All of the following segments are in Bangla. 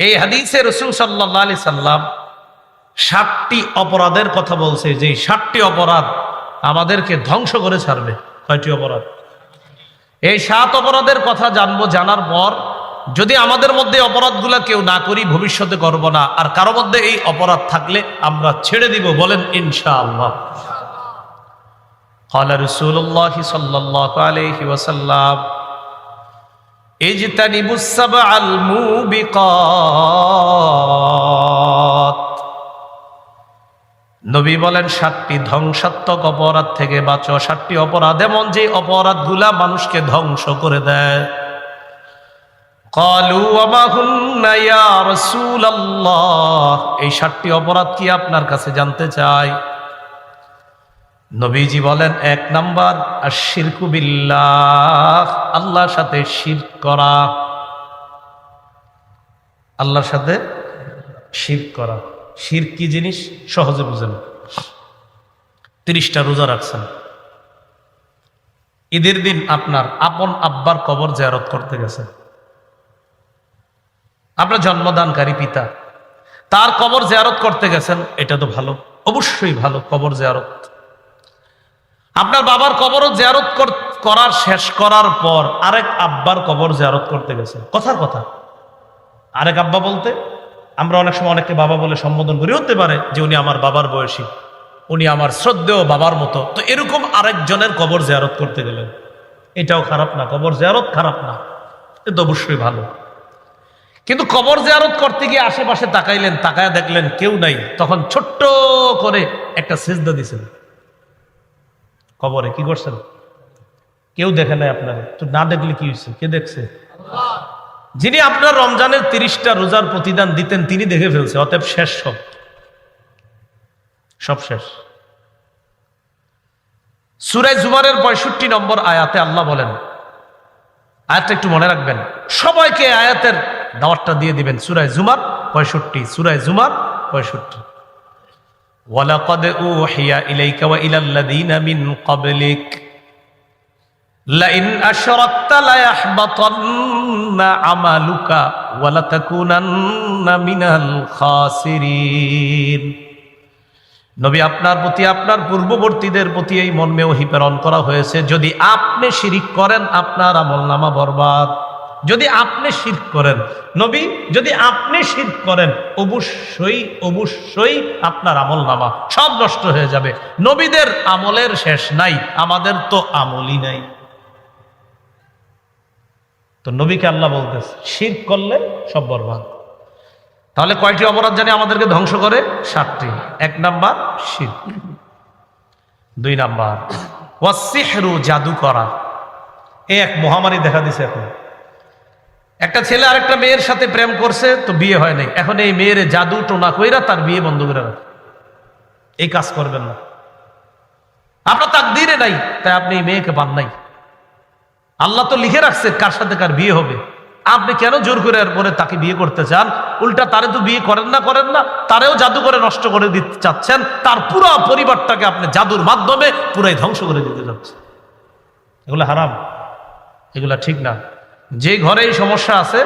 এই হাদিসে রসুল সাল্লাহ আলি সাল্লাম ষাটটি অপরাধের কথা বলছে যে এই ষাটটি অপরাধ আমাদেরকে ধ্বংস করে ছাড়বে কয়টি অপরাধ এই সাত অপরাধের কথা জানবো জানার পর যদি আমাদের মধ্যে অপরাধগুলো কেউ না করি ভবিষ্যতে করব না আর কারো মধ্যে এই অপরাধ থাকলে আমরা ছেড়ে দিব বলেন ইনশাআল্লাহ قال رسول الله صلى الله عليه وسلم اجتنبوا السبع الموبقات নবী বলেন, সাতটি ধ্বংসাত্মক অপরাধ থেকে বাঁচো। সাতটি অপরাধ এমন যে অপরাধগুলা মানুষকে ধ্বংস করে দেয়। এই সাতটি অপরাধ কি আপনার কাছে জানতে চাই? নবীজি বলেন, এক নাম্বার আর শিরকু বিল্লাহ, আল্লাহর সাথে শির করা। আল্লাহর সাথে শির করা। শির কি জিনিস? সহজে বুঝেন। তিরিশটা রোজা রাখছেন। ঈদের দিন আপনার আপন আব্বার কবর জিয়ারত করতে গেছেন। আপনার জন্মদানকারী পিতা, তার কবর জিয়ারত করতে গেছেন, এটা তো ভালো। অবশ্যই ভালো কবর জিয়ারত। আপনার বাবার কবরও জিয়ারত করার শেষ করার পর আরেক আব্বার কবর জিয়ারত করতে গেছে। কথার কথা। আরেক আব্বা বলতে, আমরা অনেক সময় অনেককে বাবা বলে সম্বোধন করি, হতে পারে যে উনি আমার বাবার বয়সী, উনি আমার শ্রদ্ধেয় বাবার মতো। তো এরকম আরেকজনের কবর জিয়ারত করতে গেলেন। এটাও খারাপ না, কবর জিয়ারত খারাপ না। এ তো অবশ্যই ভালো। কিন্তু কবর জিয়ারত করতে গিয়ে আশেপাশে তাকাইলেন, তাকায় দেখলেন কেউ নাই। তখন ছোট্ট করে একটা সেজদা দিছেন। কবরে, কি করছেন? কেউ দেখে নাই আপনারে। তো না দেখলে কি হয়েছে কে দেখছে? যিনি আপনার রমজানের তিরিশটা রোজার প্রতিদান দিতেন, তিনি দেখে ফেলছে। অতএব শেষ সব। সব শেষ। সুরাই জুমারের পঁয়ষট্টি নম্বর আয়াতে আল্লাহ বলেন, আয়াতটা একটু মনে রাখবেন। সবাইকে আয়াতের দাওয়াতটা দিয়ে দিবেন। সুরায় জুমার পঁয়ষট্টি, সুরায় জুমার পঁয়ষট্টি। ولقد أوحي إليك وإلى الذين من قبلك لئن أشركت ليحبطن عملك ولتكونن من الخاسرين নবী আপনার প্রতি আপনার পূর্ববর্তীদের প্রতি এই মর্মে ওহি প্রেরণ করা হয়েছে যদি আপনি শিরিক করেন আপনার আমল নামা বরবাদ যদি আপনি শিরক করেন, নবী, যদি আপনি শিরক করেন, অবশ্যই অবশ্যই আপনার আমল নামা সব নষ্ট হয়ে যাবে। নবীদের আমলের শেষ নাই, আমাদের তো আমলই নাই। তো নবীকে আল্লাহ বলতেছে শির করলে সব বরবাদ। তাহলে কয়টি অপরাধ জানি আমাদেরকে ধ্বংস করে? সাতটি। এক নাম্বার শির দুই নাম্বার ওয়াসিহরু জাদু করা এ এক মহামারী দেখা দিছে এখন। একটা ছেলে আরেকটা মেয়ের সাথে প্রেম করছে, তো বিয়ে হয় নাই। এখন এই মেয়ের জাদু টোনা কইরা তার বিয়ে বন্ধ করে রাখে। এই কাজ করবেন না। আপনার তাক দিনে নাই, তাই আপনি এই মেয়েকে পান নাই। আল্লাহ তো লিখে রাখছে কার সাথে কার বিয়ে হবে। আপনি কেন জোর করে এরপরে তাকে বিয়ে করতে চান? উল্টা তারে তো বিয়ে করেন না করেন না, তারেও জাদু করে নষ্ট করে দিতে চাচ্ছেন। তার পুরো পরিবারটাকে আপনি জাদুর মাধ্যমে পুরাই ধ্বংস করে দিতে যাচ্ছেন এগুলো হারাম। এগুলা ঠিক না। যে ঘরে এই সমস্যা আছে,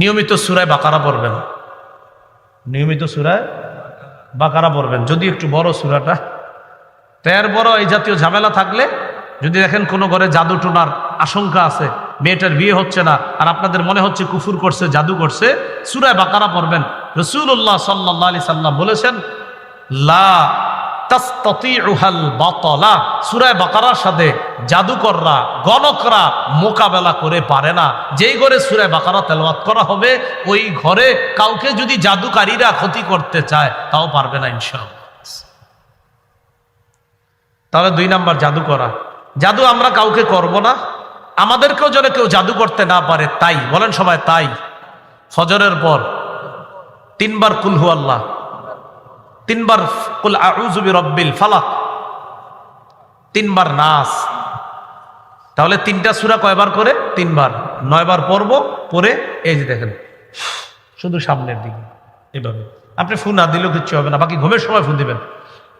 নিয়মিত সুরায় বাকারা পড়বেন। নিয়মিত সুরায় বাকারা পড়বেন। যদি একটু বড় সুরাটা তের বড় এই জাতীয় ঝামেলা থাকলে, যদি দেখেন কোনো ঘরে জাদু টোনার আশঙ্কা আছে, মেয়েটার বিয়ে হচ্ছে না, আর আপনাদের মনে হচ্ছে কুফুর করছে, জাদু করছে, সুরায় বাকারা পড়বেন। রসুল্লাহ সাল্লাহ আলি সাল্লাম বলেছেন, লা জাদুকররা, গণকরা মোকাবেলা করে পারে না। যেই ঘরে বাকারা তেলাওয়াত করা হবে, ওই ঘরে কাউকে যদি জাদুকারীরা ক্ষতি করতে চায়, তাও পারবে না তাহলে দুই নাম্বার জাদু করা জাদু আমরা কাউকে করব না, আমাদেরকেও যেন কেউ জাদু করতে না পারে, তাই। বলেন সবাই তাই। ফজরের পর তিনবার কুলহু আল্লাহ তিনবার কুল আউজুবি রব্বিল ফালাক। তিনবার নাস। তাহলে তিনটা সুরা কয়বার করে? তিনবার। নয়বার পর্ব পরে এই যে দেখেন, শুধু সামনের দিকে। এভাবে। আপনি ফু না দিলেও কিচ্ছু হবে না, বাকি ঘুমের সময় ফু দিবেন।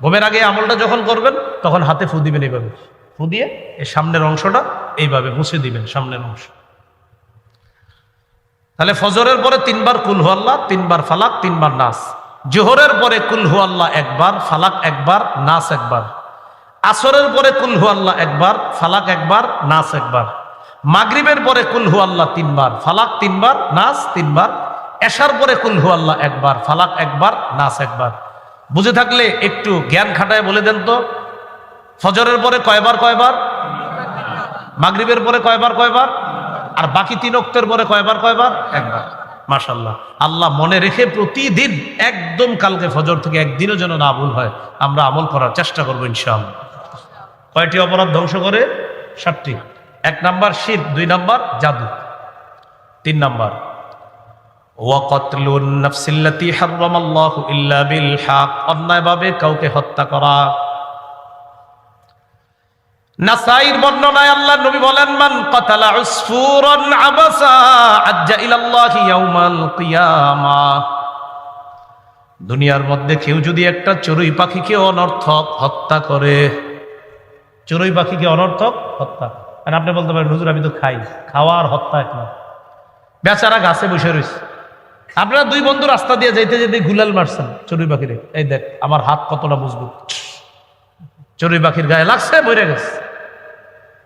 ঘুমের আগে আমলটা যখন করবেন, তখন হাতে ফু দিবেন এইভাবে। ফু দিয়ে এই সামনের অংশটা এইভাবে মুছে দিবেন, সামনের অংশ। তাহলে ফজরের পরে তিনবার কুলহু আল্লাহ তিনবার ফালাক, তিনবার নাস। জোহরের পরে কুলহু আল্লাহ একবার, ফালাক একবার, নাস একবার। আসরের পরে কুলহু আল্লাহ একবার, ফালাক একবার, নাস একবার। মাগরিবের পরে কুলহু আল্লাহ তিনবার, ফালাক তিনবার, নাস তিনবার। এশার পরে কুলহু আল্লাহ একবার, ফালাক একবার, নাস একবার। বুঝে থাকলে একটু জ্ঞান খাটায় বলে দেন তো। ফজরের পরে কয়বার কয়বার? মাগরিবের পরে কয়বার কয়বার? আর বাকি তিন অক্তের পরে কয়বার কয়বার? একবার। মাশাল্লাহ আল্লাহ মনে রেখে প্রতিদিন একদম কালকে ফজর থেকে একদিনও যেন না ভুল হয়, আমরা আমল করার চেষ্টা করব ইনশাআল্লাহ। কয়টি অপরাধ ধ্বংস করে? সাতটি। এক নাম্বার শীত দুই নাম্বার জাদু। তিন নাম্বার অন্যায়ভাবে কাউকে হত্যা করা। নাসাইর বর্ণনায় আল্লাহ নবী বলেন, মান কাতালা উসফুরান আবাসা আজ্জা ইলাল্লাহি ইয়াউমাল কিয়ামা। দুনিয়ার মধ্যে কেউ যদি একটা চড়ুই পাখিকে অনর্থক হত্যা করে, চড়ুই পাখিকে অনর্থক হত্যা আর আপনি বলতে পারেন, হুজুর, আমি তো খাই খাওয়া আর হত্যা এক না বেচারা গাছে বসে রয়েছে। আপনারা দুই বন্ধু রাস্তা দিয়ে যাইতে যেতে গুলাল মারছেন চড়ুই পাখিরে। এই দেখ, আমার হাত কতটা মজবুত। চড়ুই পাখির গায়ে লাগছে বইরে গেছে।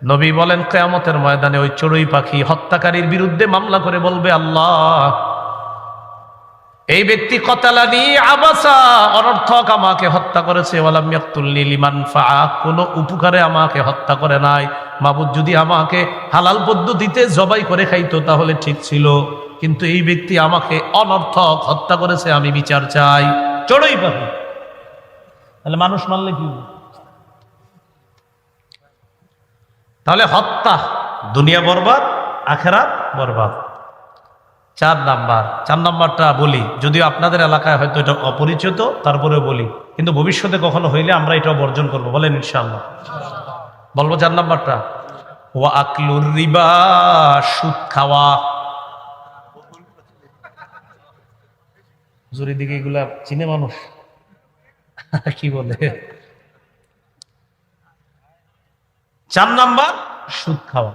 নবী বলেন, কেয়ামতের ময়দানে ওই চড়ুই পাখি হত্যাকারীর বিরুদ্ধে মামলা করে বলবে, আল্লাহ, এই ব্যক্তি কতালানি আবাসা, অনর্থক আমাকে হত্যা করেছে কোনো উপকারে আমাকে হত্যা করে নাই। মাবুদ যদি আমাকে হালাল পদ্ধতিতে জবাই করে খাইতো, তাহলে ঠিক ছিল। কিন্তু এই ব্যক্তি আমাকে অনর্থক হত্যা করেছে, আমি বিচার চাই। চড়ুই পাখি। তাহলে মানুষ মারলে কি হবে? তাহলে হত্যা, দুনিয়া বরবাদ, আখেরাত বরবাদ। চার নাম্বার, চার নাম্বারটা বলি, যদিও আপনাদের এলাকায় হয়তো এটা অপরিচিত, তারপরেও বলি, কিন্তু ভবিষ্যতে কখনো হইলে আমরা এটা বর্জন করব, বলেন ইনশাল্লাহ বলব চার নাম্বারটা ও আকলুর রিবা, সুদ খাওয়া। জুরি দিকে এগুলা চিনে মানুষ? কি বলে? চার নাম্বার, সুদ খাওয়া।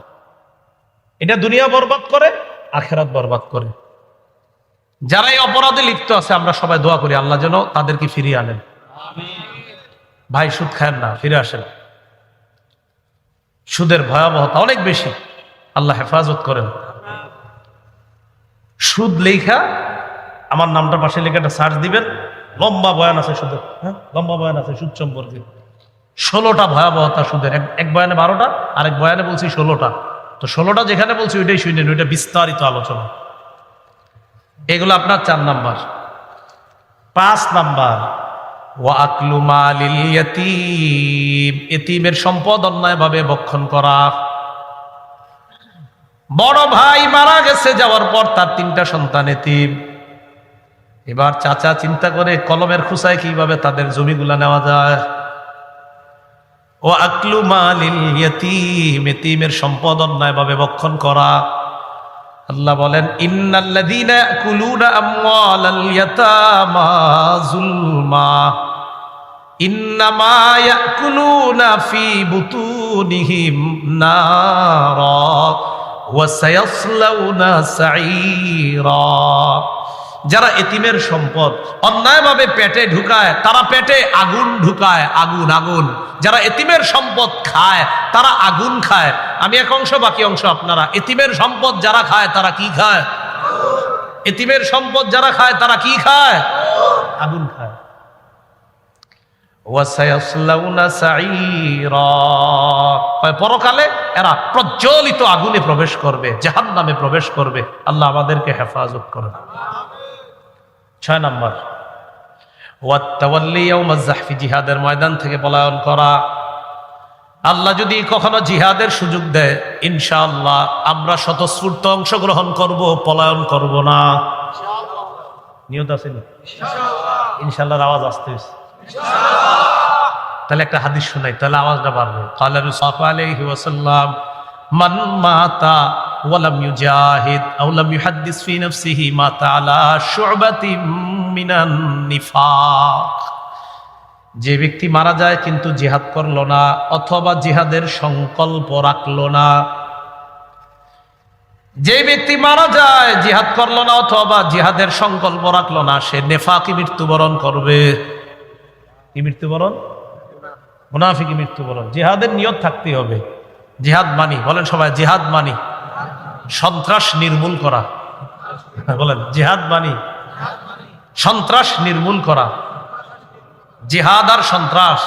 এটা দুনিয়া বরবাদ করে, আখেরাত বরবাদ করে। যারা এই অপরাধে লিপ্ত আছে, আমরা সবাই দোয়া করি, আল্লাহ যেন তাদেরকে ফিরিয়ে আনেন। ভাই, সুদ খায়েন না, ফিরে আসেন। সুদের ভয়াবহতা অনেক বেশি। আল্লাহ হেফাজত করেন। সুদ লেখা আমার নামটা পাশে লেখা একটা সার্চ দিবেন। লম্বা বয়ান আছে সুদের হ্যাঁ? লম্বা বয়ান আছে সুদ সম্পর্কে। ষোলোটা ভয়াবহতা সুদের। এক- বয়ানে বারোটা আর এক বয়ানে বলছি ষোলোটা। তো ষোলোটা যেখানে বলছি ওইটাই শুনেন ওইটা বিস্তারিত আলোচনা। এগুলো আপনার চার নাম্বার। পাঁচ নাম্বার এতিমের সম্পদ অন্যায়ভাবে বক্ষণ করা। বড় ভাই মারা গেছে, যাওয়ার পর তার তিনটা সন্তান এতিম। এবার চাচা চিন্তা করে কলমের খুসায় কীভাবে তাদের জমিগুলা নেওয়া যায়? ও আকলু মালিল ইয়াতীম, এতিমের সম্পদ অন্যায়ভাবে বক্ষণ করা। আল্লাহ বলেন, ইন্নাল্লাযীনা ইয়াকুলুনা আমওয়ালাল ইয়াতামা যুলমা। ইন্নামা ইয়াকুলুনা ফি বুতুনিহিম নারা। ওয়া সায়াসলাউনা সাঈরা। যারা এতিমের সম্পদ, অন্যায়ভাবে পেটে ঢুকায়, তারা পেটে আগুন ঢুকায়, আগুন আগুন। যারা এতিমের সম্পদ খায়, তারা আগুন খায়। আমি এক অংশ, বাকি অংশ আপনারা। এতিমের সম্পদ যারা খায়, তারা কি খায়? এতিমের সম্পদ যারা খায়, তারা কি খায়? আগুন খায়। পরকালে এরা প্রজ্বলিত আগুনে প্রবেশ করবে জাহান নামে প্রবেশ করবে। আল্লাহ আমাদেরকে হেফাজত করবে ছয় নম্বর। ওয়াত্তাওয়াল্লি ইয়াউমাজ জাহফি জিহাদের ময়দান থেকে পলায়ন করা। আল্লাহ যদি কখনো জিহাদের সুযোগ দেয় ইনশাআল্লাহ আমরা স্বতঃস্ফূর্ত অংশগ্রহণ করব পলায়ন করব না। নিয়ত আছে? ইনশাআল্লাহর আওয়াজ আসতে হয়েছে তাহলে একটা হাদিস শোনাই তাহলে আওয়াজটা বাড়বে। কালা রুসাফ আলাইহি ওয়াসাল্লাম মান মাতা ওয়ালাম ইউজাহিদ, আও লাম ইউহাদ্দিস ফি নাফসিহি মাতা আলা শু'বাতিন মিনান নিফাক। যে ব্যক্তি মারা যায় কিন্তু জিহাদ করল না, অথবা জিহাদের সংকল্প রাখল না। যে ব্যক্তি মারা যায়, জিহাদ করল না অথবা জিহাদের সংকল্প রাখল না, সে নেফাকি মৃত্যুবরণ করবে। কি মৃত্যুবরণ? মুনাফিকি মৃত্যুবরণ। জিহাদের নিয়ত থাকতে হবে। জিহাদ মানি, বলেন সবাই, জিহাদ মানি। সন্ত্রাস নির্মূল করা। বলেন, জিহাদ মানি? সন্ত্রাস নির্মূল করা। জিহাদ আর সন্ত্রাস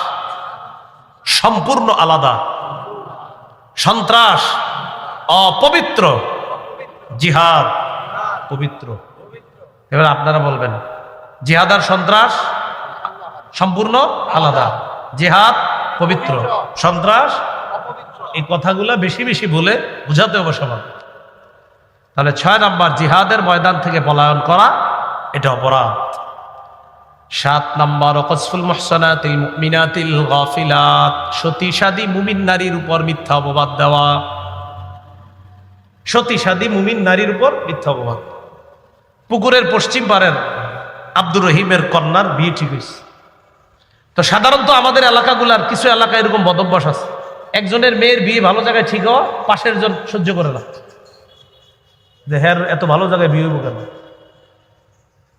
সম্পূর্ণ আলাদা। সন্ত্রাস অপবিত্র। জিহাদ পবিত্র। এবার আপনারা বলবেন, জিহাদ আর সন্ত্রাস সম্পূর্ণ আলাদা। জিহাদ পবিত্র। সন্ত্রাস এই কথাগুলো বেশি বেশি বলে বুঝাতে হবে সবার। তাহলে ছয় নম্বর জিহাদের ময়দান থেকে পলায়ন করা, এটা অপরাধ। সাত নম্বর অকসফুল মহসানাতিল মুমিনাতিল গাফিলাত। সতী সাদী মুমিন নারীর উপর মিথ্যা অপবাদ দেওয়া। সতী সাদী মুমিন নারীর উপর মিথ্যা অপবাদ। পুকুরের পশ্চিম পারের আব্দুর রহিমের কন্যার বিয়ে ঠিক হয়েছে। তো সাধারণত আমাদের এলাকাগুলার কিছু এলাকা এরকম বদভ্যাস আছে। একজনের মেয়ের বিয়ে ভালো জায়গায় ঠিক হওয়া, পাশের জন সহ্য করে না। যে হ্যার এত ভালো জায়গায় বিয়ে হইব কেন?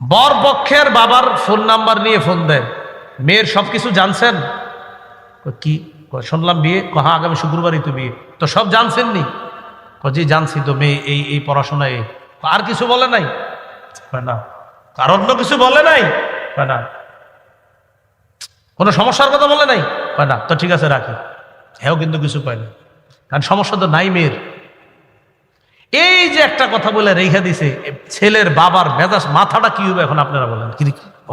বর পক্ষের বাবার ফোন নাম্বার নিয়ে ফোন দেয়। মেয়ের সব কিছু জানছেন কি? শুনলাম বিয়ে। কয়, হ্যাঁ আগামী শুক্রবারই তো বিয়ে। তো সব জানছেন নি জি জানছি তো মেয়ে এই এই পড়াশোনায়। আর কিছু বলে নাই? না। আর অন্য কিছু বলে নাই? না। কোনো সমস্যার কথা বলে নাই? না। তো ঠিক আছে রাখি। হ্যাঁ কিন্তু কিছু পায় না। কারণ সমস্যা তো নাই মেয়ের। এই যে একটা কথা বলে রেখে দিছে ছেলের বাবার মেজাজ মাথাটা কি হবে এখন আপনারা বলেন? কি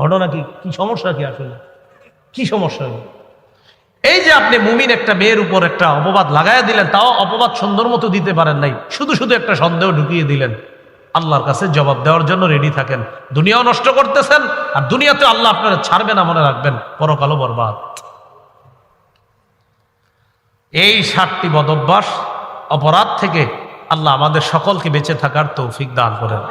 ঘটনা কি কি সমস্যা কি আসলে? কি সমস্যা এই যে আপনি মুমিন একটা মেয়ের উপর একটা অপবাদ লাগাইয়া দিলেন, তাও অপবাদ সুন্দর মতো দিতে পারেন নাই। শুধু শুধু একটা সন্দেহ ঢুকিয়ে দিলেন। আল্লাহর কাছে জবাব দেওয়ার জন্য রেডি থাকেন। দুনিয়াও নষ্ট করতেছেন, আর দুনিয়াতে আল্লাহ আপনারা ছাড়বে না মনে রাখবেন। পরকালও বরবাদ। এই সাতটি বদভ্যাস অপরাধ থেকে আল্লাহ আমাদের সকলকে বেঁচে থাকার তৌফিক দান করেন।